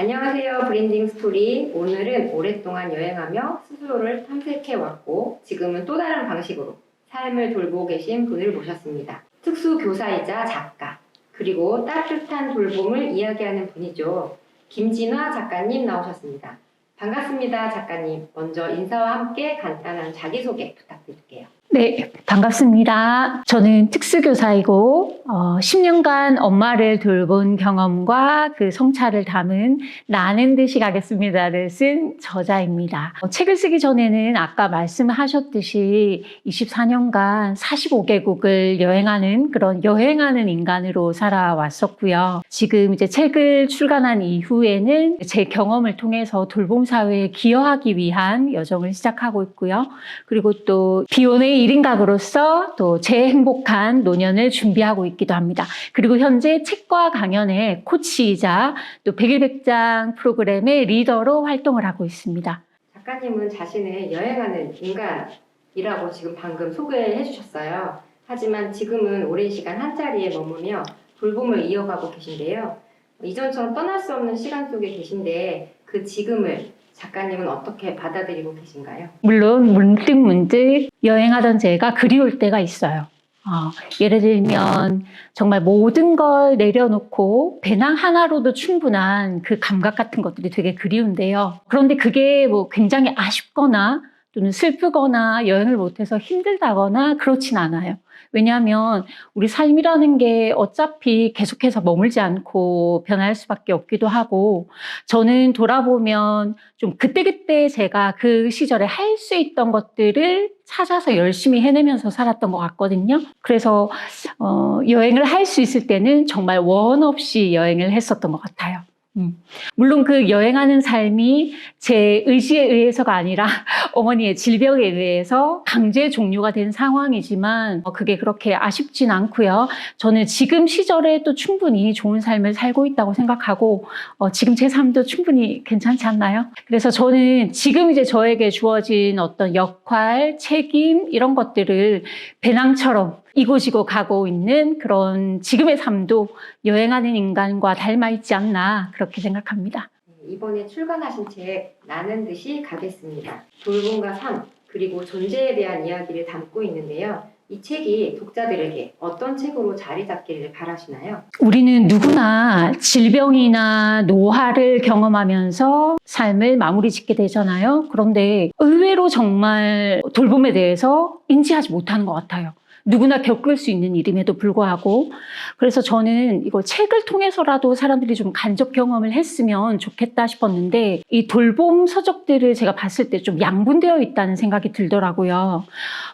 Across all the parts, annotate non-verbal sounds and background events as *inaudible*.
안녕하세요. 브랜딩 스토리. 오늘은 오랫동안 여행하며 스스로를 탐색해 왔고 지금은 또 다른 방식으로 삶을 돌보고 계신 분을 모셨습니다. 특수 교사이자 작가 그리고 따뜻한 돌봄을 이야기하는 분이죠. 김진화 작가님 나오셨습니다. 반갑습니다, 작가님. 먼저 인사와 함께 간단한 자기소개 부탁드릴게요. 네, 반갑습니다. 저는 특수교사이고, 어, 10년간 엄마를 돌본 경험과 그 성찰을 담은 나는 듯이 가겠습니다를 쓴 저자입니다. 어, 책을 쓰기 전에는 아까 말씀하셨듯이 24년간 45개국을 여행하는 그런 여행하는 인간으로 살아왔었고요. 지금 이제 책을 출간한 이후에는 제 경험을 통해서 돌봄 사회에 기여하기 위한 여정을 시작하고 있고요. 그리고 또 비혼의 1인 가구로서 또제 행복한 노년을 준비하고 있기도 합니다. 그리고 현재 책과 강연의 코치이자 또 백일백장 프로그램의 리더로 활동을 하고 있습니다. 작가님은 자신을 여행하는 인간이라고 지금 방금 소개해 주셨어요. 하지만 지금은 오랜 시간 한 자리에 머무며 돌봄을 이어가고 계신데요. 이전처럼 떠날 수 없는 시간 속에 계신데 그 지금을 작가님은 어떻게 받아들이고 계신가요? 물론 문득 문득 여행하던 제가 그리울 때가 있어요. 어, 예를 들면 정말 모든 걸 내려놓고 배낭 하나로도 충분한 그 감각 같은 것들이 되게 그리운데요. 그런데 그게 뭐 굉장히 아쉽거나 또는 슬프거나 여행을 못해서 힘들다거나 그렇진 않아요. 왜냐하면 우리 삶이라는 게 어차피 계속해서 머물지 않고 변할 수밖에 없기도 하고 저는 돌아보면 좀 그때그때 제가 그 시절에 할 수 있던 것들을 찾아서 열심히 해내면서 살았던 것 같거든요. 그래서 어, 여행을 할 수 있을 때는 정말 원 없이 여행을 했었던 것 같아요. 음. 물론 그 여행하는 삶이 제 의지에 의해서가 아니라 *laughs* 어머니의 질병에 의해서 강제 종료가 된 상황이지만 어, 그게 그렇게 아쉽진 않고요. 저는 지금 시절에 또 충분히 좋은 삶을 살고 있다고 생각하고 어, 지금 제 삶도 충분히 괜찮지 않나요? 그래서 저는 지금 이제 저에게 주어진 어떤 역할, 책임 이런 것들을 배낭처럼 이고지고 가고 있는 그런 지금의 삶도 여행하는 인간과 닮아 있지 않나 그렇게 생각합니다. 네, 이번에 출간하신 책 나는 듯이 가겠습니다. 돌봄과 삶 그리고 존재에 대한 이야기를 담고 있는데요. 이 책이 독자들에게 어떤 책으로 자리 잡기를 바라시나요? 우리는 누구나 질병이나 노화를 경험하면서 삶을 마무리 짓게 되잖아요. 그런데 의외로 정말 돌봄에 대해서 인지하지 못하는 것 같아요. 누구나 겪을 수 있는 일임에도 불구하고 그래서 저는 이걸 책을 통해서라도 사람들이 좀 간접 경험을 했으면 좋겠다 싶었는데 이 돌봄 서적들을 제가 봤을 때 좀 양분되어 있다는 생각이 들더라고요.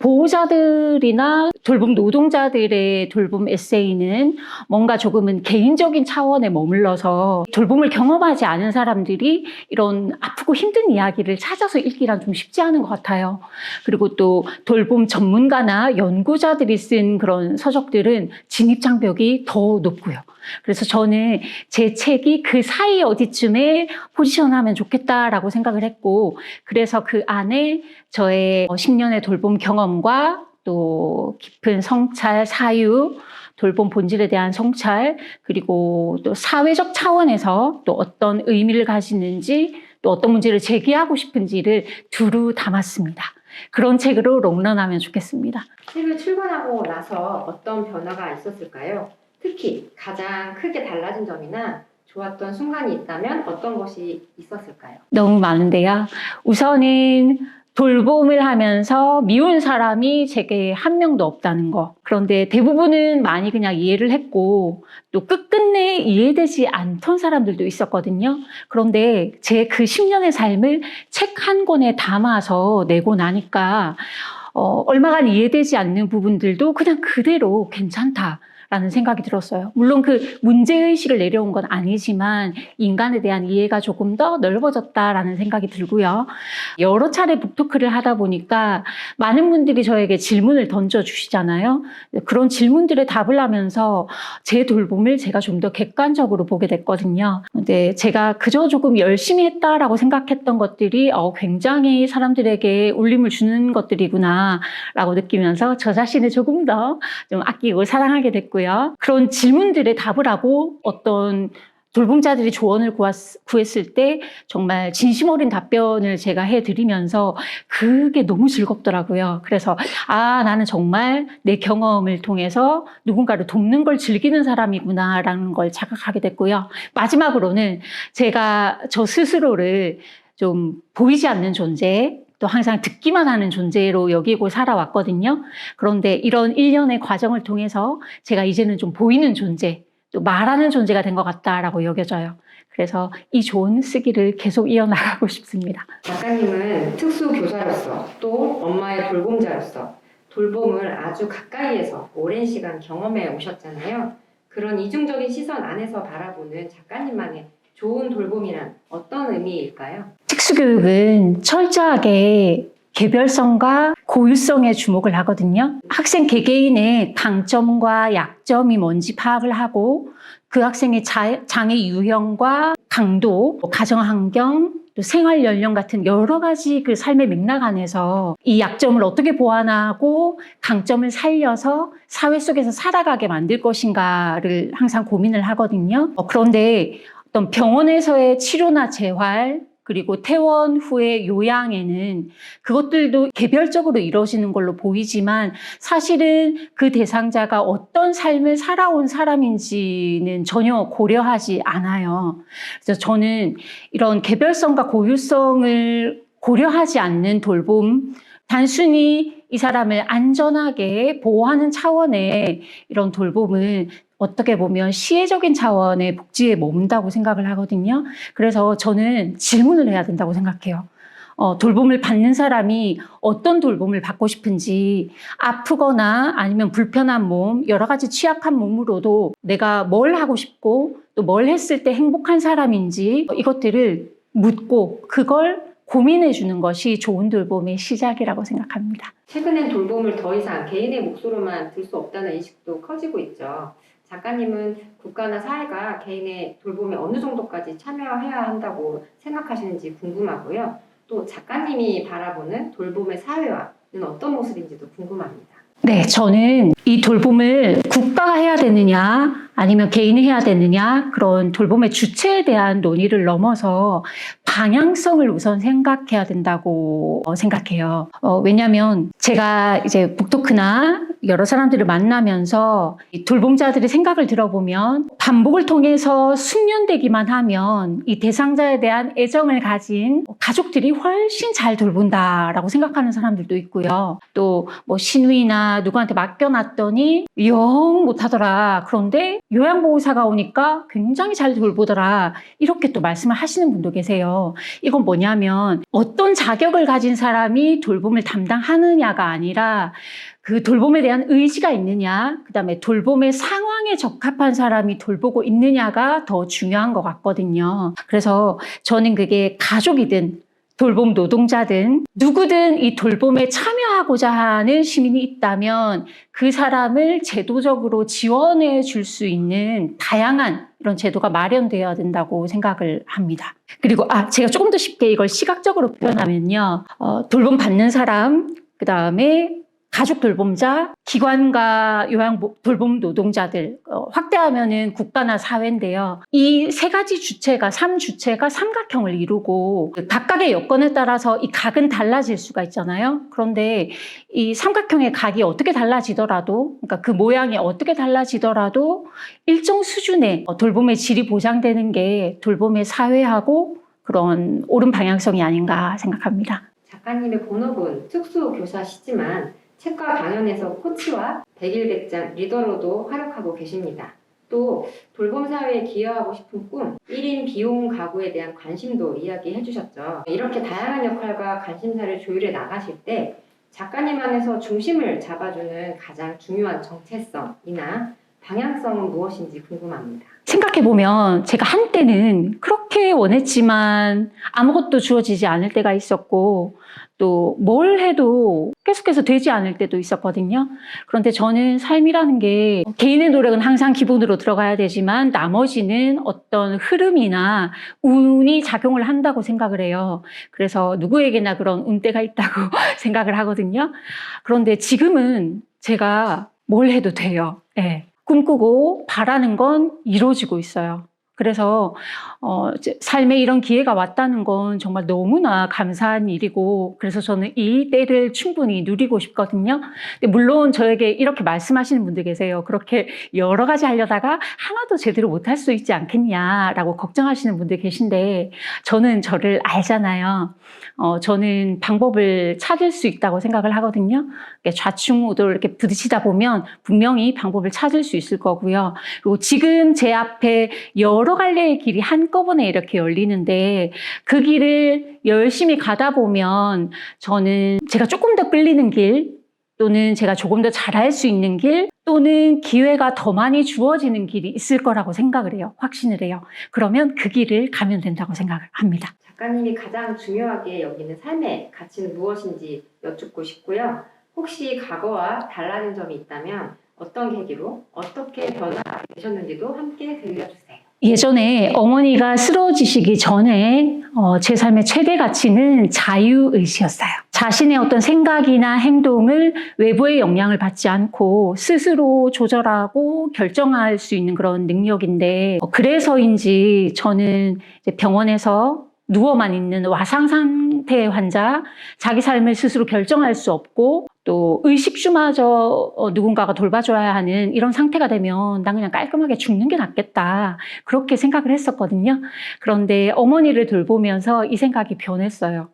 보호자들이나 돌봄 노동자들의 돌봄 에세이는 뭔가 조금은 개인적인 차원에 머물러서 돌봄을 경험하지 않은 사람들이 이런 아프고 힘든 이야기를 찾아서 읽기란 좀 쉽지 않은 것 같아요. 그리고 또 돌봄 전문가나 연구자 들이 쓴 그런 서적들은 진입장벽이 더 높고요. 그래서 저는 제 책이 그 사이 어디쯤에 포지션하면 좋겠다라고 생각을 했고, 그래서 그 안에 저의 10년의 돌봄 경험과 또 깊은 성찰, 사유, 돌봄 본질에 대한 성찰, 그리고 또 사회적 차원에서 또 어떤 의미를 가지는지, 또 어떤 문제를 제기하고 싶은지를 두루 담았습니다. 그런 책으로 롱런하면 좋겠습니다. 책을 출간하고 나서 어떤 변화가 있었을까요? 특히 가장 크게 달라진 점이나 좋았던 순간이 있다면 어떤 것이 있었을까요? 너무 많은데요. 우선은 돌봄을 하면서 미운 사람이 제게 한 명도 없다는 거. 그런데 대부분은 많이 그냥 이해를 했고 또 끝끝내 이해되지 않던 사람들도 있었거든요. 그런데 제 그 10년의 삶을 책 한 권에 담아서 내고 나니까 어, 얼마간 이해되지 않는 부분들도 그냥 그대로 괜찮다. 라는 생각이 들었어요. 물론 그 문제의식을 내려온 건 아니지만 인간에 대한 이해가 조금 더 넓어졌다라는 생각이 들고요. 여러 차례 북토크를 하다 보니까 많은 분들이 저에게 질문을 던져주시잖아요. 그런 질문들에 답을 하면서 제 돌봄을 제가 좀 더 객관적으로 보게 됐거든요. 근데 제가 그저 조금 열심히 했다라고 생각했던 것들이 어, 굉장히 사람들에게 울림을 주는 것들이구나 라고 느끼면서 저 자신을 조금 더 좀 아끼고 사랑하게 됐고요. 그런 질문들에 답을 하고 어떤 돌봄자들이 조언을 구했, 구했을 때 정말 진심 어린 답변을 제가 해드리면서 그게 너무 즐겁더라고요. 그래서 아, 나는 정말 내 경험을 통해서 누군가를 돕는 걸 즐기는 사람이구나라는 걸 자각하게 됐고요. 마지막으로는 제가 저 스스로를 좀 보이지 않는 존재, 또 항상 듣기만 하는 존재로 여기고 살아왔거든요. 그런데 이런 일련의 과정을 통해서 제가 이제는 좀 보이는 존재, 또 말하는 존재가 된 것 같다라고 여겨져요. 그래서 이 좋은 쓰기를 계속 이어나가고 *laughs* 싶습니다. 작가님은 특수 교사로서 또 엄마의 돌봄자로서 돌봄을 아주 가까이에서 오랜 시간 경험해 오셨잖아요. 그런 이중적인 시선 안에서 바라보는 작가님만의 좋은 돌봄이란 어떤 의미일까요? 특수교육은 철저하게 개별성과 고유성에 주목을 하거든요. 학생 개개인의 강점과 약점이 뭔지 파악을 하고 그 학생의 자- 장애 유형과 강도, 뭐 가정 환경, 또 생활 연령 같은 여러 가지 그 삶의 맥락 안에서 이 약점을 어떻게 보완하고 강점을 살려서 사회 속에서 살아가게 만들 것인가를 항상 고민을 하거든요. 어, 그런데 어떤 병원에서의 치료나 재활, 그리고 퇴원 후의 요양에는 그것들도 개별적으로 이루어지는 걸로 보이지만 사실은 그 대상자가 어떤 삶을 살아온 사람인지는 전혀 고려하지 않아요. 그래서 저는 이런 개별성과 고유성을 고려하지 않는 돌봄, 단순히 이 사람을 안전하게 보호하는 차원의 이런 돌봄은 어떻게 보면 시혜적인 차원의 복지에 머문다고 생각을 하거든요. 그래서 저는 질문을 해야 된다고 생각해요. 어, 돌봄을 받는 사람이 어떤 돌봄을 받고 싶은지 아프거나 아니면 불편한 몸, 여러 가지 취약한 몸으로도 내가 뭘 하고 싶고 또 뭘 했을 때 행복한 사람인지 이것들을 묻고 그걸 고민해 주는 것이 좋은 돌봄의 시작이라고 생각합니다. 최근엔 돌봄을 더 이상 개인의 목소리만 들 수 없다는 인식도 커지고 있죠. 작가님은 국가나 사회가 개인의 돌봄에 어느 정도까지 참여해야 한다고 생각하시는지 궁금하고요. 또 작가님이 바라보는 돌봄의 사회화는 어떤 모습인지도 궁금합니다. 네, 저는 이 돌봄을 국가가 해야 되느냐, 아니면 개인이 해야 되느냐, 그런 돌봄의 주체에 대한 논의를 넘어서 방향성을 우선 생각해야 된다고 어, 생각해요. 어, 왜냐하면 제가 이제 북토크나 여러 사람들을 만나면서 이 돌봄자들의 생각을 들어보면 반복을 통해서 숙련되기만 하면 이 대상자에 대한 애정을 가진 가족들이 훨씬 잘 돌본다라고 생각하는 사람들도 있고요. 또 뭐 신우이나 누구한테 맡겨놨더니 영 못하더라. 그런데 요양보호사가 오니까 굉장히 잘 돌보더라. 이렇게 또 말씀을 하시는 분도 계세요. 이건 뭐냐면 어떤 자격을 가진 사람이 돌봄을 담당하느냐가 아니라 그 돌봄에 대한 의지가 있느냐, 그 다음에 돌봄의 상황에 적합한 사람이 돌보고 있느냐가 더 중요한 것 같거든요. 그래서 저는 그게 가족이든 돌봄 노동자든 누구든 이 돌봄에 참여하고자 하는 시민이 있다면 그 사람을 제도적으로 지원해 줄 수 있는 다양한 이런 제도가 마련되어야 된다고 생각을 합니다. 그리고 아 제가 조금 더 쉽게 이걸 시각적으로 표현하면요, 어, 돌봄 받는 사람, 그 다음에 가족 돌봄자, 기관과 요양 돌봄 노동자들 어, 확대하면은 국가나 사회인데요. 이 세 가지 주체가 삼 주체가 삼각형을 이루고 그 각각의 여건에 따라서 이 각은 달라질 수가 있잖아요. 그런데 이 삼각형의 각이 어떻게 달라지더라도, 그러니까 그 모양이 어떻게 달라지더라도 일정 수준의 어, 돌봄의 질이 보장되는 게 돌봄의 사회하고 그런 옳은 방향성이 아닌가 생각합니다. 작가님의 본업은 특수교사시지만 책과 강연에서 코치와 백일백장 리더로도 활약하고 계십니다. 또 돌봄 사회에 기여하고 싶은 꿈, 1인 비용 가구에 대한 관심도 이야기해 주셨죠. 이렇게 다양한 역할과 관심사를 조율해 나가실 때 작가님 안에서 중심을 잡아주는 가장 중요한 정체성이나 방향성은 무엇인지 궁금합니다. 생각해보면 제가 한때는 그렇게 원했지만 아무것도 주어지지 않을 때가 있었고 또 뭘 해도 계속해서 되지 않을 때도 있었거든요. 그런데 저는 삶이라는 게 개인의 노력은 항상 기본으로 들어가야 되지만 나머지는 어떤 흐름이나 운이 작용을 한다고 생각을 해요. 그래서 누구에게나 그런 운때가 있다고 *laughs* 생각을 하거든요. 그런데 지금은 제가 뭘 해도 돼요. 예. 꿈꾸고 바라는 건 이루어지고 있어요. 그래서 어, 삶에 이런 기회가 왔다는 건 정말 너무나 감사한 일이고 그래서 저는 이 때를 충분히 누리고 싶거든요. 물론 저에게 이렇게 말씀하시는 분들 계세요. 그렇게 여러 가지 하려다가 하나도 제대로 못할 수 있지 않겠냐라고 걱정하시는 분들 계신데 저는 저를 알잖아요. 어, 저는 방법을 찾을 수 있다고 생각을 하거든요. 좌충우돌 이렇게 부딪히다 보면 분명히 방법을 찾을 수 있을 거고요. 그리고 지금 제 앞에 여러 갈래의 길이 한꺼번에 이렇게 열리는데 그 길을 열심히 가다 보면 저는 제가 조금 더 끌리는 길 또는 제가 조금 더 잘할 수 있는 길 또는 기회가 더 많이 주어지는 길이 있을 거라고 생각을 해요. 확신을 해요. 그러면 그 길을 가면 된다고 생각을 합니다. 작가님이 가장 중요하게 여기는 삶의 가치는 무엇인지 여쭙고 싶고요. 혹시 과거와 달라진 점이 있다면 어떤 계기로 어떻게 변화되셨는지도 함께 들려주세요. 예전에 어머니가 쓰러지시기 전에 어, 제 삶의 최대 가치는 자유의지였어요. 자신의 어떤 생각이나 행동을 외부의 영향을 받지 않고 스스로 조절하고 결정할 수 있는 그런 능력인데 어, 그래서인지 저는 병원에서 누워만 있는 와상 상태의 환자, 자기 삶을 스스로 결정할 수 없고 또 의식주마저 어, 누군가가 돌봐줘야 하는 이런 상태가 되면 난 그냥 깔끔하게 죽는 게 낫겠다. 그렇게 생각을 했었거든요. 그런데 어머니를 돌보면서 이 생각이 변했어요.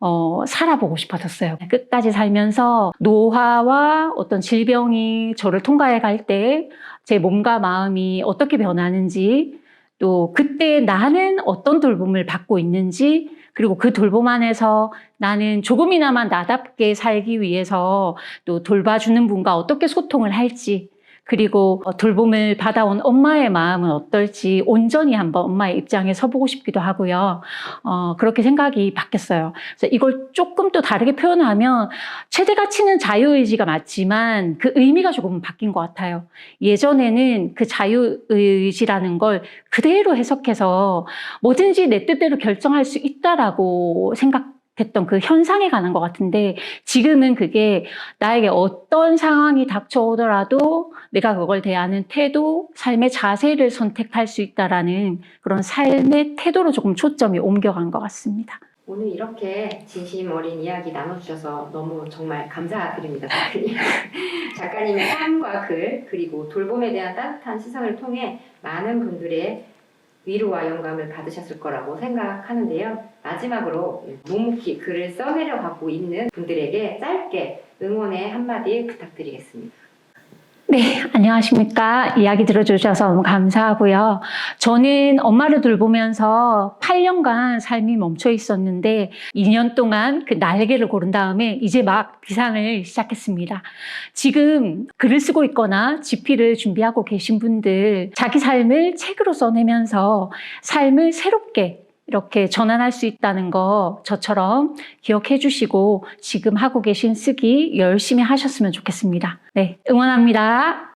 어, 살아보고 싶어졌어요. 끝까지 살면서 노화와 어떤 질병이 저를 통과해 갈 때 제 몸과 마음이 어떻게 변하는지 또 그때 나는 어떤 돌봄을 받고 있는지 그리고 그 돌봄 안에서 나는 조금이나마 나답게 살기 위해서 또 돌봐주는 분과 어떻게 소통을 할지 그리고 어, 돌봄을 받아온 엄마의 마음은 어떨지 온전히 한번 엄마의 입장에 서보고 싶기도 하고요. 어, 그렇게 생각이 바뀌었어요. 그래서 이걸 조금 또 다르게 표현하면 최대 가치는 자유의지가 맞지만 그 의미가 조금 바뀐 것 같아요. 예전에는 그 자유의지라는 걸 그대로 해석해서 뭐든지 내 뜻대로 결정할 수 있다라고 생각 했던 그 현상에 가는 것 같은데 지금은 그게 나에게 어떤 상황이 닥쳐오더라도 내가 그걸 대하는 태도, 삶의 자세를 선택할 수 있다라는 그런 삶의 태도로 조금 초점이 옮겨간 것 같습니다. 오늘 이렇게 진심 어린 이야기 나눠주셔서 너무 정말 감사드립니다, 작가님. *laughs* 작가님의 삶과 글, 그리고 돌봄에 대한 따뜻한 시선을 통해 많은 분들의 위로와 영감을 받으셨을 거라고 생각하는데요. 마지막으로 묵묵히 글을 써내려가고 있는 분들에게 짧게 응원의 한마디 부탁드리겠습니다. 네, 안녕하십니까. 이야기 들어주셔서 너무 감사하고요. 저는 엄마를 돌보면서 8년간 삶이 멈춰 있었는데 2년 동안 그 날개를 고른 다음에 이제 막 비상을 시작했습니다. 지금 글을 쓰고 있거나 집필을 준비하고 계신 분들 자기 삶을 책으로 써내면서 삶을 새롭게 이렇게 전환할 수 있다는 거 저처럼 기억해 주시고 지금 하고 계신 쓰기 열심히 하셨으면 좋겠습니다. 네, 응원합니다.